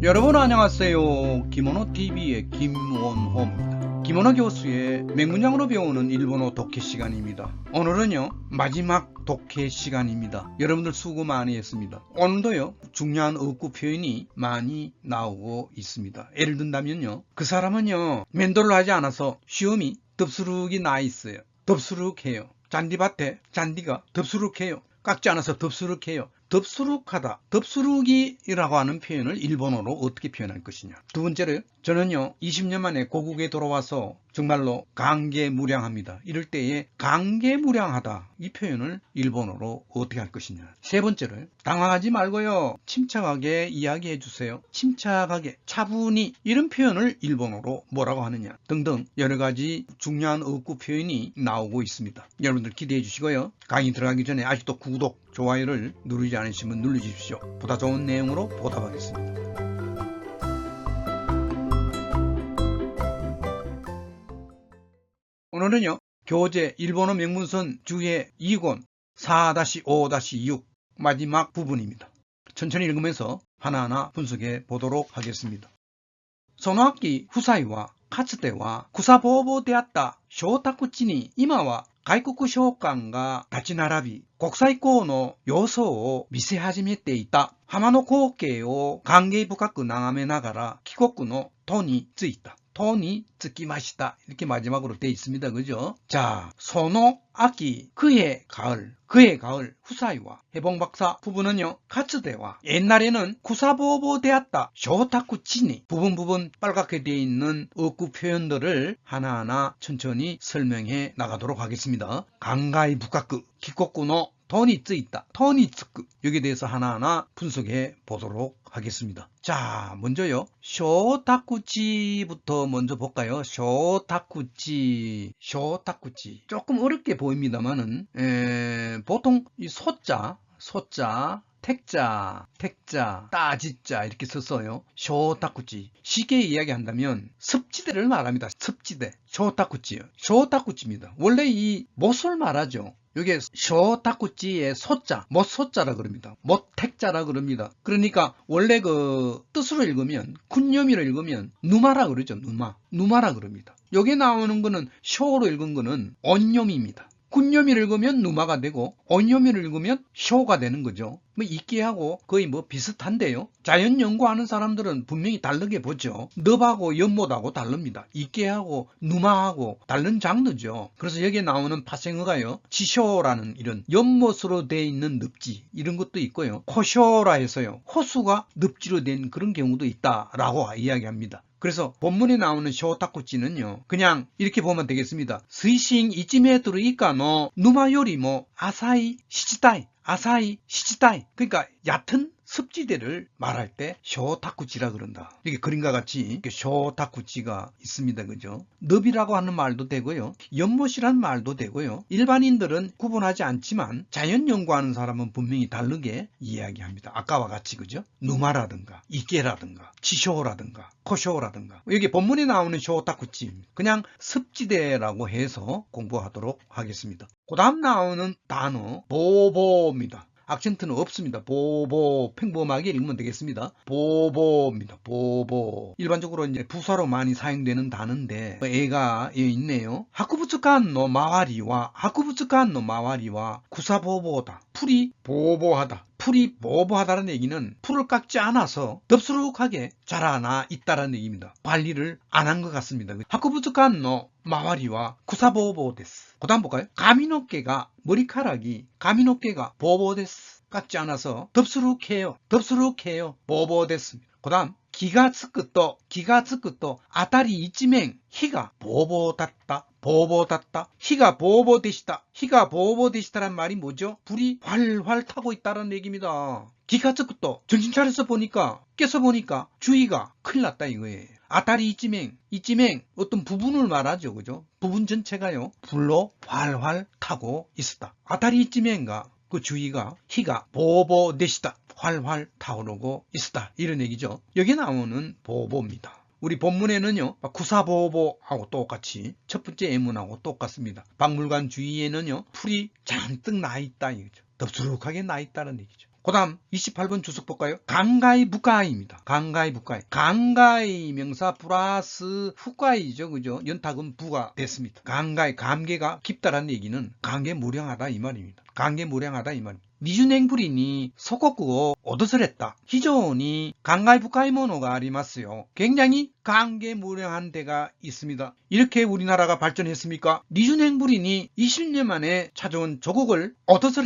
여러분 안녕하세요. 기모노TV의 김원호입니다. 기모노 교수의 맹문장으로 배우는 일본어 독해 시간입니다. 오늘은요, 마지막 독해 시간입니다. 여러분들 수고 많이 했습니다. 오늘도요, 중요한 어구 표현이 많이 나오고 있습니다. 예를 든다면요, 그 사람은요, 면도를 하지 않아서 시험이 덥수룩이 나 있어요. 덥수룩해요. 잔디밭에 잔디가 덥수룩해요. 깎지 않아서 덥수룩해요. 덥수룩하다, 덥수룩이라고 하는 표현을 일본어로 어떻게 표현할 것이냐. 두 번째로 저는요 20년 만에 고국에 돌아와서 정말로 강개무량합니다. 이럴 때에 강개무량하다 이 표현을 일본어로 어떻게 할 것이냐. 세 번째로 당황하지 말고요 침착하게 이야기해 주세요. 침착하게 차분히 이런 표현을 일본어로 뭐라고 하느냐 등등 여러 가지 중요한 어구 표현이 나오고 있습니다. 여러분들 기대해 주시고요. 강의 들어가기 전에 아직도 구독, 좋아요를 누르지 않으시면 눌러주십시오. 보다 좋은 내용으로 보답하겠습니다. 오늘은요, 교재 일본어 명문선 주의 2권 4-5-6 마지막 부분입니다. 천천히 읽으면서 하나하나 분석해 보도록 하겠습니다. その秋、夫妻は、かつては草ぼうぼうであった小宅地に今は外国商館が立ち並び、国際港の様相を見せ始めていた浜の光景を歓迎深く眺めながら帰国の途に着いた。 톤이 뜯기마시다 이렇게 마지막으로 돼 있습니다. 그죠? 자, 소노 아기 그의 가을 그의 가을 후사이와 해봉박사 부부는요 카츠대와 옛날에는 구사보보 되었다 쇼타쿠 치니 부분 부분 빨갛게 되어 있는 어구 표현들을 하나하나 천천히 설명해 나가도록 하겠습니다. 강가이 북가크 기코쿠노 톤이 쓰있다. 톤이 쓰크. 여기에 대해서 하나하나 분석해 보도록 하겠습니다. 자, 먼저요. 쇼타쿠치부터 먼저 볼까요? 쇼타쿠치. 쇼타쿠치. 조금 어렵게 보입니다만은, 에, 보통 이 소자, 소자, 택자, 택자, 따지자 이렇게 썼어요. 쇼타쿠치. 쉽게 이야기한다면 습지대를 말합니다. 습지대. 쇼타쿠치요. 쇼타쿠치입니다. 원래 이 못을 말하죠. 이게 쇼타쿠치의 소자, 못소자라 그럽니다. 못택자라 그럽니다. 그러니까 원래 그 뜻으로 읽으면 군념이로 읽으면 누마라 그러죠. 누마. 누마라 그럽니다. 여기 나오는 거는 쇼로 읽은 거는 언념입니다. 군념이를 읽으면 누마가 되고 언념이를 읽으면 쇼가 되는 거죠. 뭐 이끼하고 거의 뭐 비슷한데요. 자연 연구하는 사람들은 분명히 다르게 보죠. 늪하고 연못하고 다릅니다. 이끼하고 누마하고 다른 장르죠. 그래서 여기에 나오는 파생어가요. 지쇼라는 이런 연못으로 되어 있는 늪지 이런 것도 있고요. 코쇼라 해서요. 호수가 늪지로 된 그런 경우도 있다라고 이야기합니다. 그래서 본문에 나오는 쇼타쿠치는요 그냥 이렇게 보면 되겠습니다. 스이싱 이쯤에 들어이까노 누마 요리 뭐 시지다이. 그러니까 얕은 습지대를 말할 때 쇼타쿠치라 그런다. 이게 그림과 같이 쇼타쿠치가 있습니다. 그죠? 늪이라고 하는 말도 되고요. 연못이란 말도 되고요. 일반인들은 구분하지 않지만 자연 연구하는 사람은 분명히 다르게 이야기합니다. 아까와 같이 그죠? 누마라든가 이케라든가 치쇼라든가 코쇼라든가 여기 본문에 나오는 쇼타쿠치 그냥 습지대라고 해서 공부하도록 하겠습니다. 그 다음 나오는 단어 보보입니다. 악센트는 없습니다. 보보 평범하게 읽으면 되겠습니다. 보보입니다. 보보 일반적으로 이제 부사로 많이 사용되는 단어인데 애가 예, 있네요. 하쿠부츠칸노 마와리와 하쿠부츠칸노 마와리와 구사보보다 풀이 보보하다. 풀이 보보하다는 얘기는 풀을 깎지 않아서 덥수룩하게 자라나 있다라는 얘기입니다. 관리를 안 한 것 같습니다. 하쿠부츠칸노 마와리와 구사보보 데스. 그 다음 볼까요? 가미노깨가 머리카락이 가미노깨가 보보데스 깎지 않아서 덥수룩해요. 덥수룩해요. 보보데스입니다. 그 다음 기가 쓰끄또 기가 쓰끄또 아다리 이쯤행 희가 보보dat다 보보dat다 희가 보보되시다 희가 보보되시다란 말이 뭐죠? 불이 활활 타고 있다는 얘기입니다. 기가 쓰끄또 정신 차려서 보니까 깨서 보니까 주의가 큰일 났다 이거예요. 아다리 이쯤행 이쯤행 어떤 부분을 말하죠 그죠? 부분 전체가요 불로 활활 타고 있었다. 아다리 이쯤행가 그 주의가 희가 보보되시다 활활 타오르고 있었다 이런 얘기죠 여기 나오는 보보입니다 우리 본문에는요 구사보보하고 똑같이 첫 번째 예문하고 똑같습니다 박물관 주위에는요 풀이 잔뜩 나 있다 이거죠 덥수룩하게 나 있다는 얘기죠 그 다음 28번 주석 볼까요? 강가이 부가이입니다. 강가이 부가이. 강가이 명사 플러스 후가이죠. 그죠? 연탁은 부가 됐습니다. 강가이, 감개가 깊다라는 얘기는 강개무량하다 이 말입니다. 강개무량하다 이 말입니다. 소国語 얻어 을 했다. 희존이 강가이 부가이 모노가 아리마스요. 굉장히 강개무량한 데가 있습니다. 이렇게 우리나라가 발전했습니까? 니주냉불이니 20년 만에 찾아온 조국을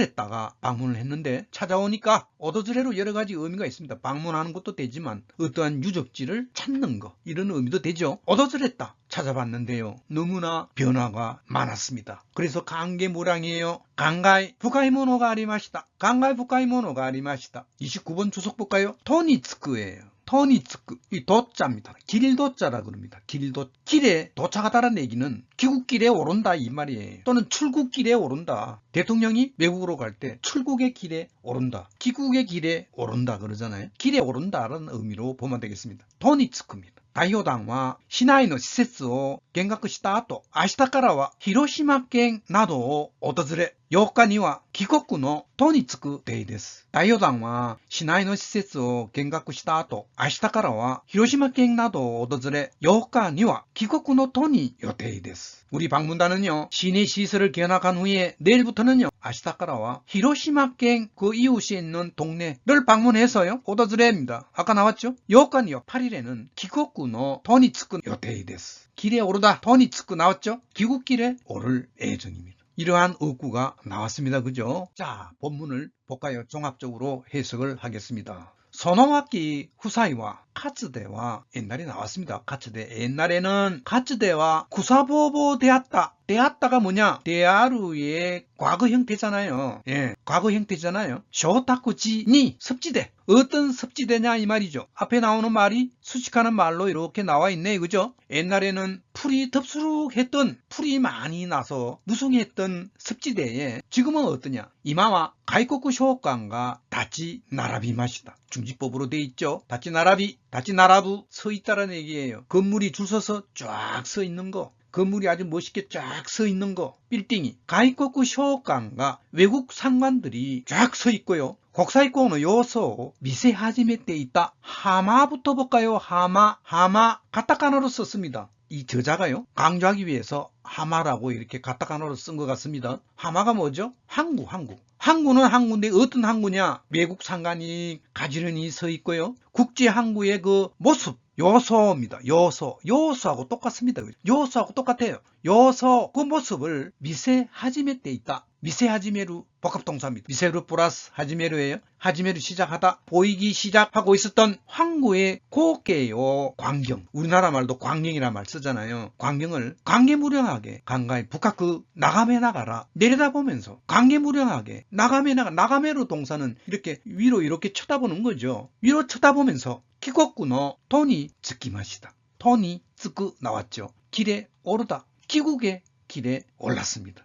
했다가 방문을 했는데 찾아오니까 얻어스레로 여러 가지 의미가 있습니다. 방문하는 것도 되지만 어떠한 유적지를 찾는 것 이런 의미도 되죠. 얻어스랬다 찾아봤는데요. 너무나 변화가 많았습니다. 그래서 강개무량이에요. 강가이 부카이모노가 아리마시다. 강가이 부카이모노가 아리마시다. 29번 주석 볼까요? 토니츠크예요. 터니츠크, 이 도자입니다. 길도자라 그럽니다. 길도, 길에 도착하다는 얘기는 귀국길에 오른다 이 말이에요. 또는 출국길에 오른다. 대통령이 외국으로 갈 때 출국의 길에 오른다. 귀국의 길에 오른다 그러잖아요. 길에 오른다라는 의미로 보면 되겠습니다. 토니츠크입니다. 代表団は市内の施設を見学した後、明日からは広島県などを訪れ、8日には帰国の途に着くデイです。代表団は市内の施設を見学した後、明日からは広島県などを訪れ、8日には帰国の途に予定です。 우리 방문단은요 시내 시설을 견학한 후에 내일부터는요 아시다카라와 히로시마県 그 이웃이 있는 동네를 방문해서요 오다즈레입니다. 아까 나왔죠? 요간이요 8일에는 기코쿠노 토니츠쿠 요테이데스. 길에 오르다 토니츠쿠 나왔죠? 귀국길에 오를 예정입니다. 이러한 억구가 나왔습니다. 그죠? 자 본문을 볼까요? 종합적으로 해석을 하겠습니다. 선호학기 후사이와 카츠대와 옛날에 나왔습니다. 카츠대. 옛날에는 카츠대와 구사보보 되었다. 되었다가 뭐냐? 대하루의 과거 형태잖아요. 예, 과거 형태잖아요. 쇼타쿠지니 습지대. 어떤 습지대냐 이 말이죠. 앞에 나오는 말이 수식하는 말로 이렇게 나와 있네. 그죠? 옛날에는 풀이 덥수룩했던 풀이 많이 나서 무성했던 습지대에 지금은 어떠냐? 이마와 가이코쿠 쇼간과 다치 나라비 맛이다. 중지법으로 돼 있죠. 다치 나라비 다치 나라도 서 있다라는 얘기예요. 건물이 줄 서서 쫙 서 있는 거. 건물이 아주 멋있게 쫙 서 있는 거. 빌딩이 가이코쿠 쇼강과 외국 상관들이 쫙 서 있고요. 국사이코의 요소 미세하지메 때 있다. 하마부터 볼까요? 하마, 하마 가타카나로 썼습니다. 이 저자가요 강조하기 위해서 하마라고 이렇게 가타카나로 쓴 것 같습니다. 하마가 뭐죠? 항구, 항구. 항구는 항구인데 어떤 항구냐? 외국 상관이 가지런히 서 있고요. 국제 항구의 그 모습, 요소입니다. 요소. 요소하고 똑같습니다. 요소하고 똑같아요. 요소 그 모습을 미세 하지메 때 있다. 미세 하지메루 복합 동사입니다. 미세루 플러스 하지메루예요. 하지메루 시작하다 보이기 시작하고 있었던 황구의 고개요 광경. 우리나라 말도 광경이라 말 쓰잖아요. 광경을 광개무량하게 강가에 북학 그 나감해 나가라 내려다보면서 광개무량하게 나감해 나가 나감해로 동사는 이렇게 위로 이렇게 쳐다보는 거죠. 위로 쳐다보면서 기곡구너 돈이 즈기 마시다. 돈이 즈그 나왔죠. 길에 오르다. 기국의 길에 올랐습니다.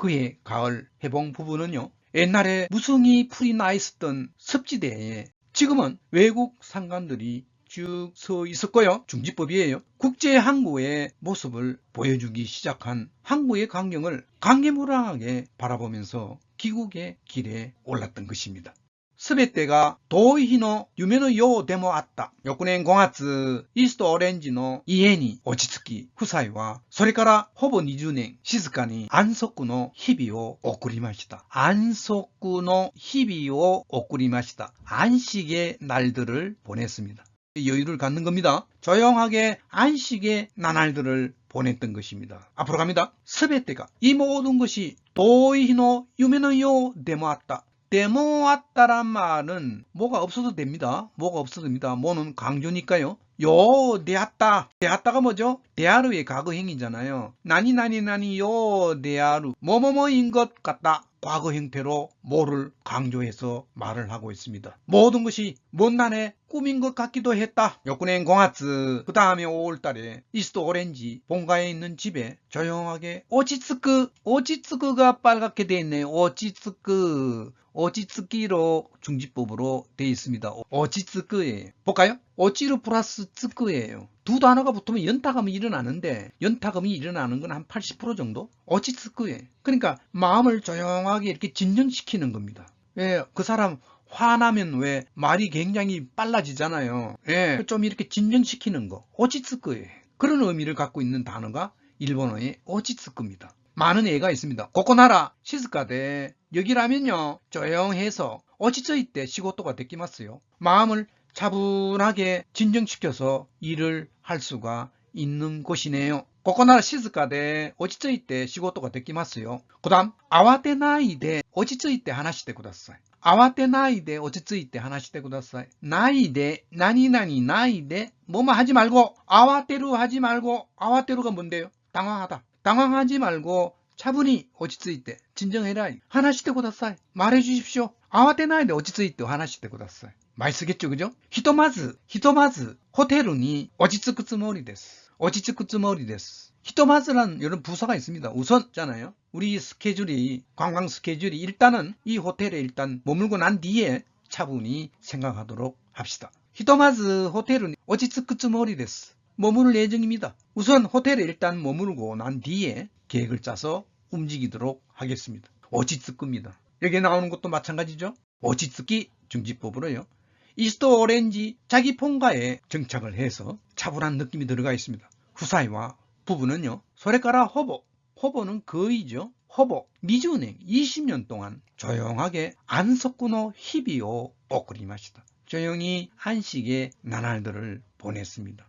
그의 가을 해봉 부부는요. 옛날에 무성이 풀이 나 있었던 습지대에 지금은 외국 상관들이 쭉 서 있었고요. 중지법이에요. 국제 항구의 모습을 보여주기 시작한 항구의 광경을 강개무량하게 바라보면서 귀국의 길에 올랐던 것입니다. すべてが遠い日の夢のようでもあった。翌年5月、イスとオレンジの家に落ち着き、夫妻はそれからほぼ20年静かに安息の日々を送りました。安息の日々を送りました。 안식의 날들을 보냈던 것입니다. 조용하게 안식의 나날들을 보냈던 것입니다. 앞으로 갑니다. すべてが이 모든 것이 도이히노 유메노요 데모았다. 데모았다란 말은 뭐가 없어도 됩니다. 뭐가 없어도 됩니다. 뭐는 강조니까요. 요 대았다. 대았다가 뭐죠? 대하루의 과거형이잖아요. 나니 나니 나니 요 대하루 뭐뭐뭐인 것 같다. 과거 형태로 뭐를 강조해서 말을 하고 있습니다. 모든 것이 못난의 꿈인 것 같기도 했다. 요쿠넨 공하츠 그 다음에 5월달에 이스트 오렌지 본가에 있는 집에 조용하게 오치츠크 오치츠크가 빨갛게 돼 있네요. 오치츠크 오치츠키로 중지법으로 돼 있습니다. 오치츠크예요. 볼까요? 오치르 플러스 츠크예요. 두 단어가 붙으면 연타감이 일어나는데 연타감이 일어나는 건 한 80% 정도? 오치츠크예요. 그러니까 마음을 조용하게 이렇게 진정시키는 겁니다. 예, 그 사람 화나면 왜 말이 굉장히 빨라지잖아요. 예, 좀 이렇게 진정시키는 거. 오치츠크예요. 그런 의미를 갖고 있는 단어가 일본어의 오치츠크입니다. 많은 예가 있습니다. 고코나라 시스카데 여기라면요 조용해서 시고토가 데끼마스요. 마음을 차분하게 진정시켜서 일을 할 수가 있는 곳이네요. 고코나라 시스카데 어치져 있대 시고토가 데끼마스요. 그 다음 아와테나이데 어치져 있대 하나시대 구다사이. 아와테나이데 어치져 있대 하나시대 구다사이. 나이데 나니나니 나이데 뭐뭐 하지 말고 아와테루 하지 말고 아와테루가 뭔데 요? 당황하 다. 당황하지 말 고 차분히 오치츠이 때 진정해라. 하나씩 고 다사이. 말해 주십시오. 아와테나이데 오치츠이 때 하나씩 고 다사이. 많이 쓰겠죠, 그죠? 히토마즈, 히토마즈 호텔이 오치츠쿠 츠모리 데스. 오치츠쿠 츠모리 데스. 히토마즈라는 이런 부서가 있습니다. 우선잖아요. 우리 스케줄이 관광 스케줄이 일단은 이 호텔에 일단 머물고 난 뒤에 차분히 생각하도록 합시다. 히토마즈 호텔은 오치츠쿠 츠모리 데스. 머무를 예정입니다. 우선 호텔에 일단 머무르고 난 뒤에 계획을 짜서 움직이도록 하겠습니다. 오치츠크입니다. 여기에 나오는 것도 마찬가지죠. 오치츠키 중지법으로요. 이스트 오렌지 자기 본가에 정착을 해서 차분한 느낌이 들어가 있습니다. 후사이와 부부는요. 소레카라 호보, 호보는 거의죠. 호보, 미주은행 20년 동안 조용하게 안석구노 히비오 오크리마시다. 조용히 안식의 나날들을 보냈습니다.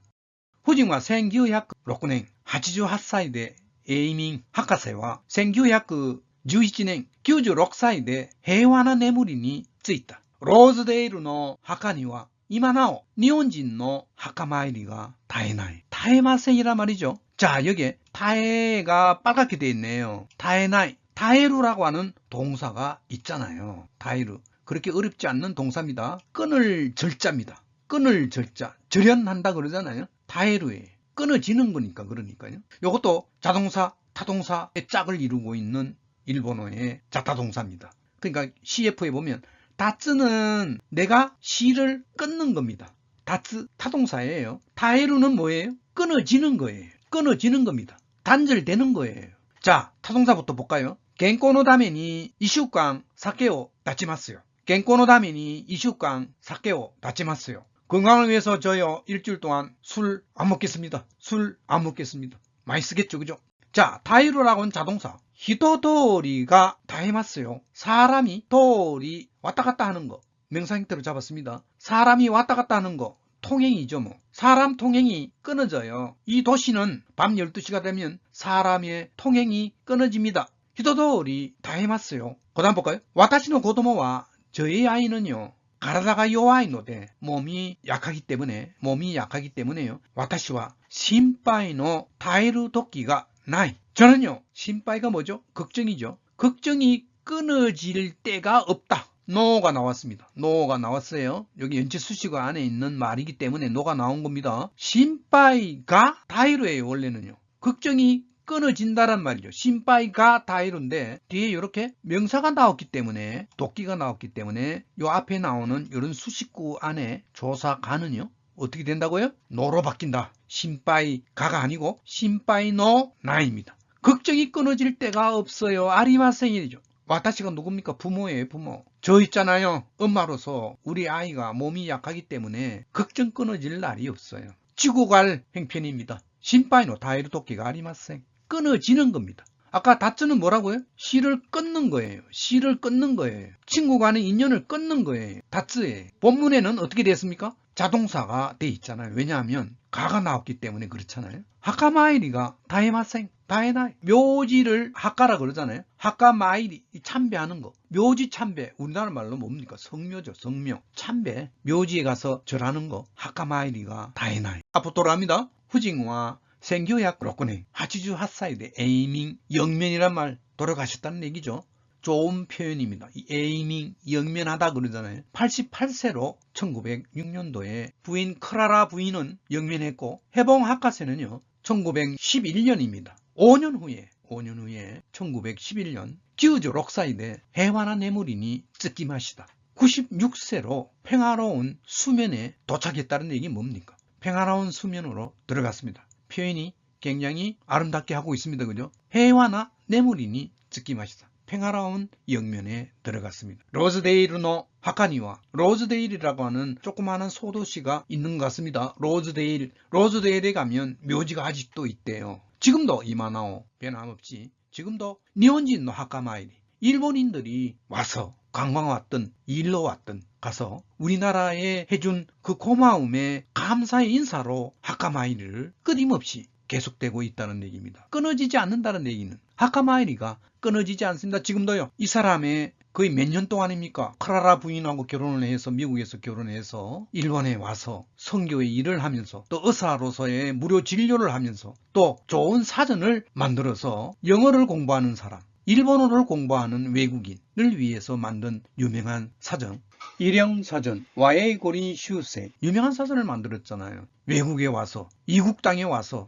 후징과 1906年 88歳で 에이밍 학과세와 1911年96歳で平和な眠りについた。 ローズデールの墓には今なお日本人の墓参りが絶えない。絶えません이란 말이죠. 자, 여기에 타에가 빨갛게 돼 있네요. 타에나이. 타에루라고 하는 동사가 있잖아요. 타에루. 그렇게 어렵지 않는 동사입니다. 끈을 절자입니다. 끈을 절자. 절연한다 그러잖아요. 타에루에 끊어지는 거니까 그러니까요. 이것도 자동사, 타동사의 짝을 이루고 있는 일본어의 자타동사입니다. 그러니까 CF에 보면 다츠는 내가 시를 끊는 겁니다. 다츠 타동사예요. 타에루는 뭐예요? 끊어지는 거예요. 끊어지는 겁니다. 단절되는 거예요. 자, 타동사부터 볼까요? 겐코노 다메니 이슈깡 사케오 다치마스요. 겐코노 다메니 이슈깡 사케오 다치마스요. 건강을 위해서 저요 일주일 동안 술 안 먹겠습니다. 술 안 먹겠습니다. 많이 쓰겠죠, 그죠? 자, 다이루라고는 자동사. 히토도리가 다해맞어요. 사람이 도리 왔다 갔다 하는 거. 명사 형태로 잡았습니다. 사람이 왔다 갔다 하는 거. 통행이죠, 뭐. 사람 통행이 끊어져요. 이 도시는 밤 12시가 되면 사람의 통행이 끊어집니다. 히토도리 다해맞어요. 그 다음 볼까요? 와타시노 고도모와 저희 아이는요. 가라다가 요아이노데 몸이 약하기 때문에 몸이 약하기 때문에요. 와타시와 심파이노 다이루 도끼가 나이. 저는요. 심파이가 뭐죠? 걱정이죠. 걱정이 끊어질 때가 없다. 노가 나왔습니다. 노가 나왔어요. 여기 연체 수식어 안에 있는 말이기 때문에 노가 나온 겁니다. 심파이가 다이루예요. 원래는요. 걱정이 끊어진다란 말이죠. 심파이가 다이루인데 뒤에 이렇게 명사가 나왔기 때문에 도끼가 나왔기 때문에 요 앞에 나오는 이런 수식구 안에 조사가는요. 어떻게 된다고요? 노로 바뀐다. 심파이가가 아니고 심파이노 나입니다. 걱정이 끊어질 때가 없어요. 아리마생이죠. 와타시가 누굽니까? 부모예요, 부모. 저 있잖아요. 엄마로서 우리 아이가 몸이 약하기 때문에 걱정 끊어질 날이 없어요. 지고 갈 행편입니다. 심파이노 다이루 도끼가 아리마생. 끊어지는 겁니다. 아까 다츠는 뭐라고요? 시를 끊는 거예요. 시를 끊는 거예요. 친구 간의 인연을 끊는 거예요. 다츠에 본문에는 어떻게 됐습니까? 자동사가 돼 있잖아요. 왜냐하면 가가 나왔기 때문에 그렇잖아요. 하카마이리 가 다해마생 다해나이 묘지를 하카라 그러잖아요. 하카마이리 이 참배하는 거 묘지 참배 우리나라 말로 뭡니까 성묘죠 성묘 참배 묘지에 가서 절하는 거 하카마이리가 다해나이 돌아갑니다. 후징와 생교약 로코네 하치주 핫사이데 에이밍 영면이란 말 돌아가셨다는 얘기죠. 좋은 표현입니다. 이 에이밍 영면하다 그러잖아요. 88세로 1906년도에 부인 크라라 부인은 영면했고 해봉 하카세는요. 1911년입니다. 5년 후에 5년 후에 1911년 기우조 록사이데 해와나 내물이니 쯔기마시다. 96세로 평화로운 수면에 도착했다는 얘기 뭡니까? 평화로운 수면으로 들어갔습니다. 표현이 굉장히 아름답게 하고 있습니다. 그죠? 해와나 내물이니 쯔기마시다. 평화로운 영면에 들어갔습니다. 로즈데일의 하카니와 로즈데일이라고 하는 조그마한 소도시가 있는 것 같습니다. 로즈데일, 로즈데일에 가면 묘지가 아직도 있대요. 지금도 이마나오 변함없이 지금도 니혼진 노 하카마이리 일본인들이 와서 관광 왔던 일로 왔던 가서 우리나라에 해준 그 고마움에 감사의 인사로 하카마이리를 끊임없이 계속되고 있다는 얘기입니다. 끊어지지 않는다는 얘기는 하카마이리가 끊어지지 않습니다. 지금도요. 이 사람의 거의 몇 년 동안입니까? 크라라 부인하고 결혼을 해서 미국에서 결혼해서 일본에 와서 성교의 일을 하면서 또 의사로서의 무료 진료를 하면서 또 좋은 사전을 만들어서 영어를 공부하는 사람, 일본어를 공부하는 외국인을 위해서 만든 유명한 사전 일영사전 와에고린 슈세 유명한 사전을 만들었잖아요. 외국에 와서 이국 땅에 와서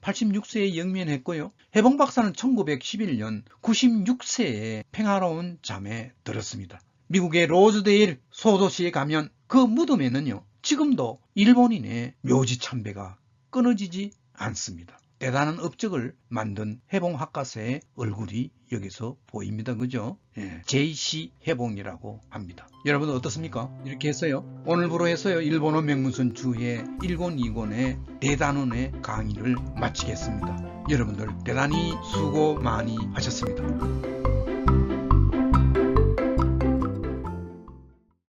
86세에 영면했고요. 해봉 박사는 1911년 96세에 평화로운 잠에 들었습니다. 미국의 로즈데일 소도시에 가면 그 무덤에는요. 지금도 일본인의 묘지 참배가 끊어지지 않습니다. 대단한 업적을 만든 해봉 학과서의 얼굴이 여기서 보입니다. 그죠? 예, JC 해봉이라고 합니다. 여러분 어떻습니까? 이렇게 했어요. 오늘부로 해서요. 일본어 명문순 주의 1권 2권의 대단원의 강의를 마치겠습니다. 여러분들 대단히 수고 많이 하셨습니다.